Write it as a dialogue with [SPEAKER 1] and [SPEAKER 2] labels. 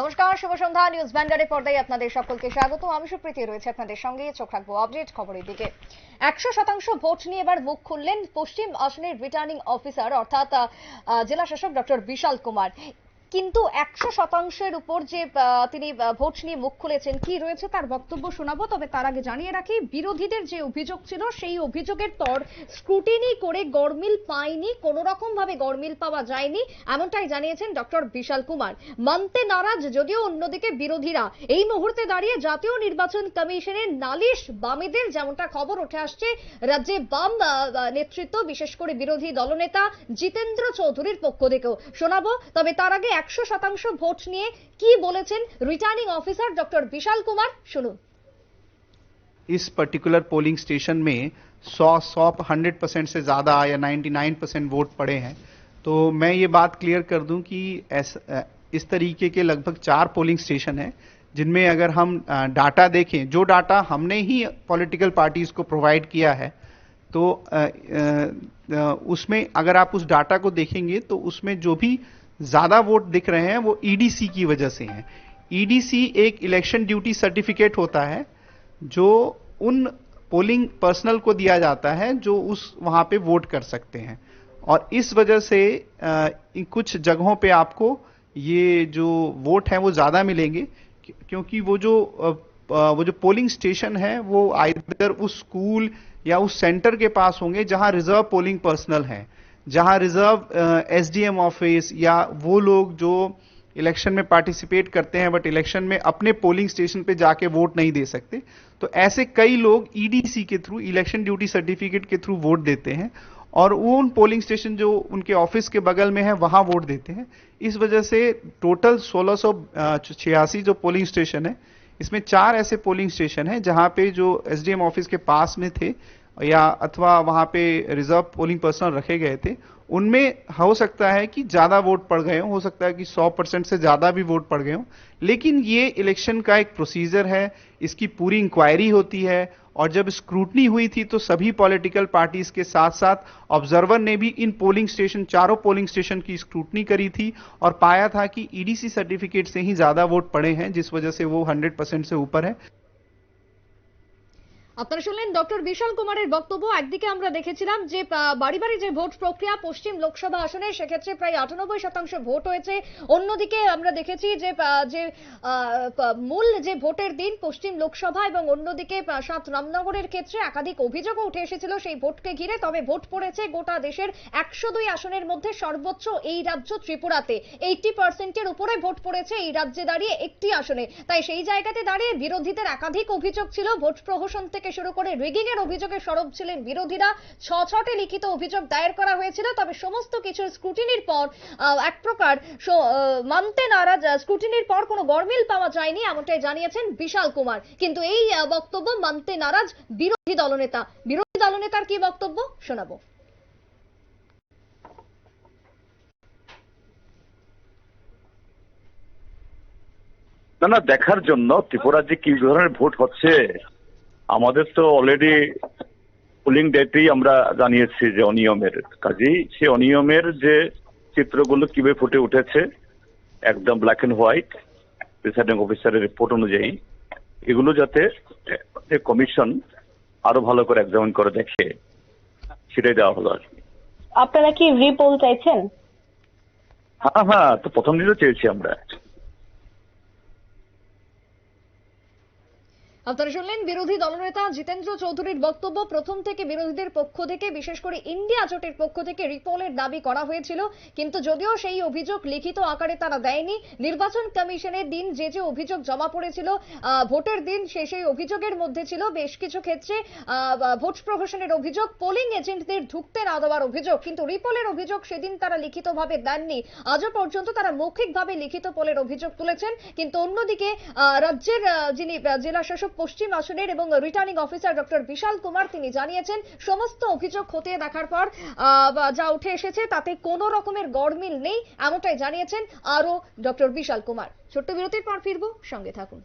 [SPEAKER 1] নমস্কার, শুভ সন্ধ্যা নিউজ ভ্যান্ডারের পর্দায় আপনাদের সকলকে স্বাগত। আমি সুপ্রীতি, রয়েছে আপনাদের সঙ্গে। চোখ রাখব আপডেট খবরের দিকে। একশো শতাংশ ভোট নিয়ে এবার মুখ খুললেন পশ্চিম আসনের রিটার্নিং অফিসার অর্থাৎ জেলা শাসক ডক্টর বিশাল কুমার। কিন্তু একশো শতাংশের উপর যে তিনি ভোট নিয়ে মুখ খুলেছেন, কি রয়েছে তার বক্তব্য শোনাবো, তবে তার আগে জানিয়ে রাখি, বিরোধীদের যে অভিযোগ ছিল, সেই অভিযোগের পর স্ক্রুটিনি করে গড়মিল পায়নি কোনো রকম ভাবে গড়মিল পাওয়া যায়নি, এমনটাই জানিয়েছেন ডক্টর বিশাল কুমার। মানতে নারাজ যদিও অন্যদিকে বিরোধীরা। এই মুহূর্তে দাঁড়িয়ে জাতীয় নির্বাচন কমিশনের নালিশ বামেদের যেমনটা খবর উঠে আসছে, রাজ্যে বাম নেতৃত্ব, বিশেষ করে বিরোধী দলনেতা জিতেন্দ্র চৌধুরীর পক্ষ থেকেও শোনাবো, তবে তার আগে একশো শতাংশ ভোট নিয়ে কি বলেছেন returning officer doctor Bishal Kumar শুনুন
[SPEAKER 2] इस पर्टिकुलर पोलिंग स्टेशन में 100 100 हंड्रेड परसेंट से ज़्यादा या 99 परसेंट वोट पड़े हैं तो मैं ये बात क्लियर कर दूं कि ऐस, अ, इस तरीके के लगभग चार पोलिंग स्टेशन हैं जिनमें अगर हम अ, डाटा देखें जो डाटा हमने ही पॉलिटिकल पार्टीज को प्रोवाइड किया है तो अ, अ, अ, उसमें अगर आप उस डाटा को देखेंगे तो उसमें जो भी ज़्यादा वोट दिख रहे हैं वो ईडीसी की वजह से हैं। ईडीसी एक इलेक्शन ड्यूटी सर्टिफिकेट होता है, जो उन पोलिंग पर्सनल को दिया जाता है जो उस वहाँ पे वोट कर सकते हैं। और इस वजह से इन कुछ जगहों पे आपको ये जो वोट है वो ज़्यादा मिलेंगे, क्योंकि वो जो वो जो पोलिंग स्टेशन है वो आइदर उस स्कूल या उस सेंटर के पास होंगे जहाँ रिज़र्व पोलिंग पर्सनल है। जहाँ रिज़र्व एसडीएम ऑफ़िस या वो लोग जो इलेक्शन में पार्टिसिपेट करते हैं बट इलेक्शन में अपने पोलिंग स्टेशन पे जाके वोट नहीं दे सकते तो ऐसे कई लोग ईडीसी के थ्रू इलेक्शन ड्यूटी सर्टिफिकेट के थ्रू वोट देते हैं, और वो उन पोलिंग स्टेशन जो उनके ऑफ़िस के बगल में है, वहाँ वोट देते हैं। इस वजह से टोटल सोलह छियासी जो पोलिंग स्टेशन है, इसमें चार ऐसे पोलिंग स्टेशन हैं, जहाँ पे जो एसडीएम ऑफ़िस के पास में थे या अथवा वहाँ पे रिज़र्व पोलिंग पर्सनल रखे गए थे, उनमें हो सकता है कि ज़्यादा वोट पड़ गए हो सकता है कि 100 परसेंट से ज़्यादा भी वोट पड़ गए हों, लेकिन ये इलेक्शन का एक प्रोसीजर है, इसकी पूरी इंक्वायरी होती है, और जब स्क्रूटनी हुई थी तो सभी पॉलिटिकल पार्टीज़ के साथ साथ ऑब्जर्वर ने भी इन पोलिंग स्टेशन चारों पोलिंग स्टेशन की स्क्रूटनी करी थी, और पाया था कि ईडीसी सर्टिफिकेट से ही ज़्यादा वोट पड़े हैं, जिस वजह से वो 100 परसेंट से ऊपर है।
[SPEAKER 1] আপনারা শুনলেন ডক্টর বিশাল কুমারের বক্তব্য। একদিকে আমরা দেখেছিলাম যে বাড়ি বাড়ি যে ভোট প্রক্রিয়া পশ্চিম লোকসভা আসনে, সেক্ষেত্রে প্রায় আটানব্বই শতাংশ ভোট হয়েছে। অন্যদিকে আমরা দেখেছি যে যে মূল যে ভোটের দিন পশ্চিম লোকসভা এবং অন্যদিকে সাত রামনগরের ক্ষেত্রে একাধিক অভিযোগও উঠে এসেছিল সেই ভোটকে ঘিরে। তবে ভোট পড়েছে গোটা দেশের একশো দুই আসনের মধ্যে সর্বোচ্চ এই রাজ্য ত্রিপুরাতে। এইটি পার্সেন্টের উপরে ভোট পড়েছে এই রাজ্যে দাঁড়িয়ে একটি আসনে। তাই সেই জায়গাতে দাঁড়িয়ে বিরোধীদের একাধিক অভিযোগ ছিল। ভোট প্রহসন থেকে শুরু করে রিগিং এর অভিযোগে সরব ছিলেন বিরোধীরা। ছ ছটে লিখিত অভিযোগ দায়ের করা হয়েছিল, তবে সমস্ত কিছুর স্ক্রুটিনির পর এক প্রকার মানতে নারাজ স্ক্রুটিনির পর কোনো গরমিল পাওয়া যায়নি এমনটাই জানিয়েছেন বিশাল কুমার। কিন্তু এই বক্তব্য মানতে নারাজ বিরোধী দলনেতা। বিরোধী দলনেতার কি বক্তব্য? শোনাবো।
[SPEAKER 3] না না, দেখার জন্য ত্রিপুরা যে কি ধরনের ভোট হচ্ছে আমাদের তো অলরেডি পোলিং ডেটেই আমরা জানিয়েছি যে অনিয়মের কাজেই। সে অনিয়মের যে চিত্রগুলো কীভাবে ফুটে উঠেছে একদম ব্ল্যাক এন্ড হোয়াইট প্রিসাইডিং অফিসারের রিপোর্ট অনুযায়ী এগুলো যাতে কমিশন আরও ভালো করে এক্সামিন করে দেখে সেটাই দেওয়া হলো আর কি।
[SPEAKER 4] আপনারা কি রিপোল চাইছেন?
[SPEAKER 3] হ্যাঁ হ্যাঁ তো প্রথম দিনও চেয়েছি আমরা।
[SPEAKER 1] আপনারা শুনলেন বিরোধী দলনেতা জিতেন্দ্র চৌধুরীর বক্তব্য। প্রথম থেকে বিরোধীদের পক্ষ থেকে, বিশেষ করে ইন্ডিয়া জোটের পক্ষ থেকে রিপোলের দাবি করা হয়েছিল। কিন্তু যদিও সেই অভিযোগ লিখিত আকারে তারা দেয়নি, নির্বাচন কমিশনের দিন যে যে অভিযোগ জমা পড়েছিল ভোটের দিন সে সেই অভিযোগের মধ্যে ছিল। বেশ কিছু ক্ষেত্রে ভোট প্রহসনের অভিযোগ পোলিং এজেন্টদের ঢুকতে না দেওয়ার অভিযোগ। কিন্তু রিপোলের অভিযোগ সেদিন তারা লিখিতভাবে দেননি। আজও পর্যন্ত তারা মৌখিকভাবে লিখিত পোলের অভিযোগ তুলেছেন। কিন্তু অন্যদিকে রাজ্যের যিনি জেলা শাসক পশ্চিম আসনের এবং returning officer doctor Vishal Kumar তিনি জানিয়েছেন, সমস্ত অভিযোগ খতিয়ে দেখার পর যা উঠে এসেছে তাতে কোনো রকমের গড়মিল নেই, এমনটাই জানিয়েছেন আরও ডক্টর বিশাল কুমার। ছোট্ট বিরতির পর ফিরবো, সঙ্গে থাকুন।